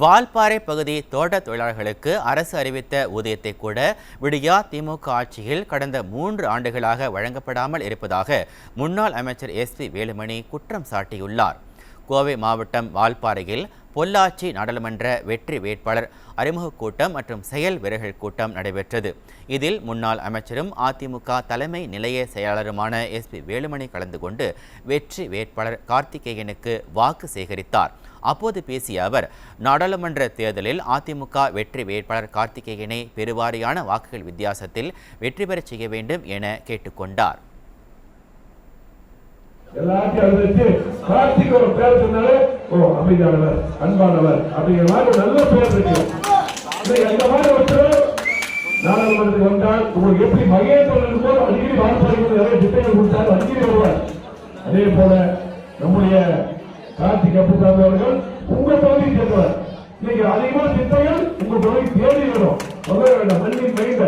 வால்பாறை பகுதி தோட்ட தொழிலாளர்களுக்கு அரசு அறிவித்த ஊதியத்தை கூட விடியா திமுக ஆட்சியில் கடந்த மூன்று ஆண்டுகளாக வழங்கப்படாமல் இருப்பதாக முன்னாள் அமைச்சர் எஸ் பி வேலுமணி குற்றம் சாட்டியுள்ளார். கோவை மாவட்டம் வால்பாறையில் பொள்ளாச்சி நாடாளுமன்ற வெற்றி வேட்பாளர் அறிமுகக் கூட்டம் மற்றும் செயல் வீரர்கள் கூட்டம் நடைபெற்றது. இதில் முன்னாள் அமைச்சரும் அதிமுக தலைமை நிலைய செயலாளருமான எஸ் பி வேலுமணி கலந்து கொண்டு வெற்றி வேட்பாளர் கார்த்திகேயனுக்கு வாக்கு சேகரித்தார். அப்போது பேசிய அவர் நாடாளுமன்ற தேர்தலில் அதிமுக வெற்றி வேட்பாளர் கார்த்திகேயனை பெருவாரியான வாக்குகள் வித்தியாசத்தில் வெற்றி பெறச் செய்ய வேண்டும் என கேட்டுக்கொண்டார் எல்லாத்தையும் அறிவிச்சு கார்த்திக் ஒரு பேர் சொன்னாலே அமைதியானவர் அன்பானவர். அப்படிங்கிற மாதிரி ஒரு நல்ல பேர் இருக்கு. அந்த மாதிரி ஒருத்தர் நாடாளுமன்றத்துக்கு வந்தால் உங்களுக்கு எப்படி மகேந்திரன் இருக்கும்போது அடிக்கடி வாய்ப்பாளர்கள் நிறைய திட்டங்கள் கொடுத்தாரு அடிக்கடி வருவார். அதே போல நம்முடைய கார்த்திக் அப்புசாமி அவர்கள் உங்க தொகுதியை சேர்ந்தவர். இன்னைக்கு அதிகமா திட்டங்கள் உங்க பகுதி தேடி வரும். வேண்டாம் மண்ணின் மைண்ட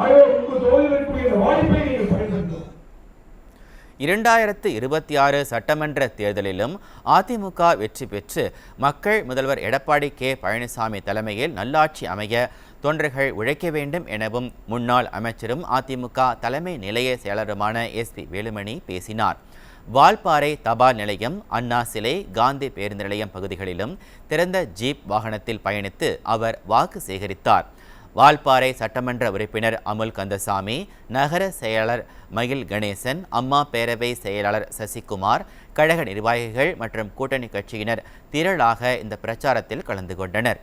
ஆகவே உங்க தொகுதியில் இருக்கக்கூடிய வாய்ப்பை நீங்க இரண்டாயிரத்து இருபத்தி ஆறு சட்டமன்ற தேர்தலிலும் அதிமுக வெற்றி பெற்று மக்கள் முதல்வர் எடப்பாடி கே. பழனிசாமி தலைமையில் நல்லாட்சி அமைய தொண்டர்கள் உழைக்க வேண்டும் எனவும் முன்னாள் அமைச்சரும் அதிமுக தலைமை நிலைய செயலருமான எஸ் பி வேலுமணி பேசினார். வால்பாறை தபால் நிலையம் அண்ணா சிலை காந்தி பேருந்து நிலையம் பகுதிகளிலும் திறந்த ஜீப் வாகனத்தில் பயணித்து அவர் வாக்கு சேகரித்தார். வால்பாறை சட்டமன்ற உறுப்பினர் அமுல் கந்தசாமி நகர செயலாளர் மகில் கணேசன் அம்மா பேரவை செயலாளர் சசிகுமார் கழக நிர்வாகிகள் மற்றும் கூட்டணி கட்சியினர் திரளாக இந்த பிரச்சாரத்தில் கலந்து கொண்டனர்.